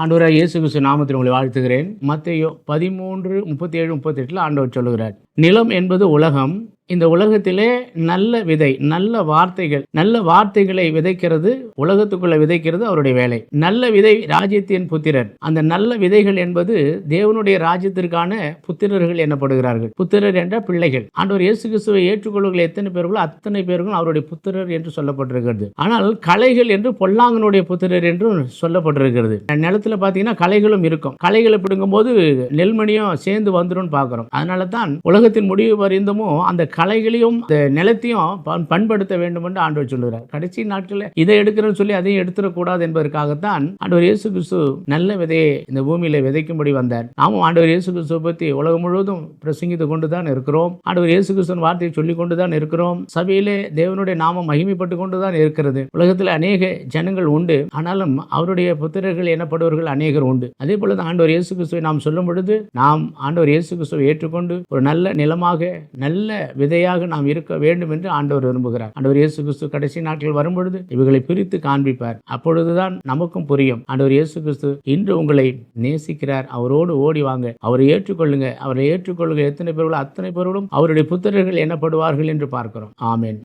ஆண்டவராக இயேசு கிறிஸ்து நாமத்தில் உங்களை வாழ்த்துகிறேன். மத்தையோ பதிமூன்று முப்பத்தி ஏழு முப்பத்தி எட்டில் ஆண்டவர் சொல்லுகிறார். நிலம் என்பது உலகம் இந்த உலகத்திலே நல்ல விதை நல்ல வார்த்தைகள் நல்ல வார்த்தைகளை விதைக்கிறது உலகத்துக்குள்ள விதைக்கிறது அவருடைய வேலை. நல்ல விதை ராஜ்யத்தின் புத்திரர். அந்த நல்ல விதைகள் என்பது தேவனுடைய ராஜ்யத்திற்கான புத்திரர்கள் எனப்படுகிறார்கள் புத்திரர் என்ற பிள்ளைகள். ஆண்டவர் இயேசு கிறிஸ்துவை ஏற்றுக்கொள்ளுகிற எத்தனை பேர்களோ அத்தனை பேர்களும் அவருடைய புத்திரர் என்று சொல்லப்பட்டிருக்கிறது. ஆனால் கலைகள் என்று பொல்லாங்கனுடைய புத்திரர் என்றும் சொல்லப்பட்டிருக்கிறது. நிலத்துல பாத்தீங்கன்னா கலைகளும் இருக்கும். கலைகளை பிடுங்கும்போது நெல்மணியும் சேர்ந்து வந்துடும் பார்க்கிறோம் அதனால தான் உலகத்தின் முடிவு வரைந்தமும் அந்த கலைகளையும் அந்த நிலத்தையும் பண்- பண்படுத்த வேண்டும் என்று ஆண்டவர் சொல்லுகிறார். கடைசி நாட்களில் இதை எடுக்கிறேன்னு சொல்லி அதையும் எடுத்துடக்கூடாது என்பதற்காகத்தான் ஆண்டவர் இயேசு கிறிஸ்து நல்ல விதையை இந்த பூமியில விதைக்கும்படி வந்தார். நாமும் ஆண்டவர் இயேசு கிறிஸ்துவை பற்றி உலகம் முழுவதும் பிரசங்கித்து கொண்டு தான் இருக்கிறோம். ஆண்டவர் இயேசு கிறிஸ்துவின் வார்த்தையை சொல்லிக் கொண்டு தான் இருக்கிறோம். சபையிலே தேவனுடைய நாமம் மகிமைப்பட்டு கொண்டு தான் இருக்கிறது. உலகத்தில் அநேக ஜனங்கள் உண்டு. ஆனாலும் அவருடைய புத்திரர்கள் எனப்படுவர்கள் அநேகர் உண்டு. அதே போல தான் ஆண்டவர் இயேசு கிறிஸ்துவை நாம் சொல்லும் பொழுது நாம் ஆண்டவர் இயேசு கிறிஸ்துவை ஏற்றுக்கொண்டு ஒரு நல்ல நிலமாக நல்ல விதையாக நாம் இருக்க வேண்டும் என்று ஆண்டவர் விரும்புகிறார். ஆண்டவர் இயேசு கிறிஸ்து கடைசி நாட்கள் வரும்பொழுது இவைகளை பிரித்து காண்பிப்பார். அப்பொழுதுதான் நமக்கும் புரியும். ஆண்டவர் இயேசு கிறிஸ்து இன்று உங்களை நேசிக்கிறார். அவரோடு ஓடி வாங்க. அவரை ஏற்றுக்கொள்ளுங்க. அவரை ஏற்றுக்கொள்ளுங்க. எத்தனை பேர்களோ அத்தனை பேர்களும் அவருடைய புத்திரர்கள் எனப்படுவார்கள் என்று பார்க்கிறோம். ஆமேன்.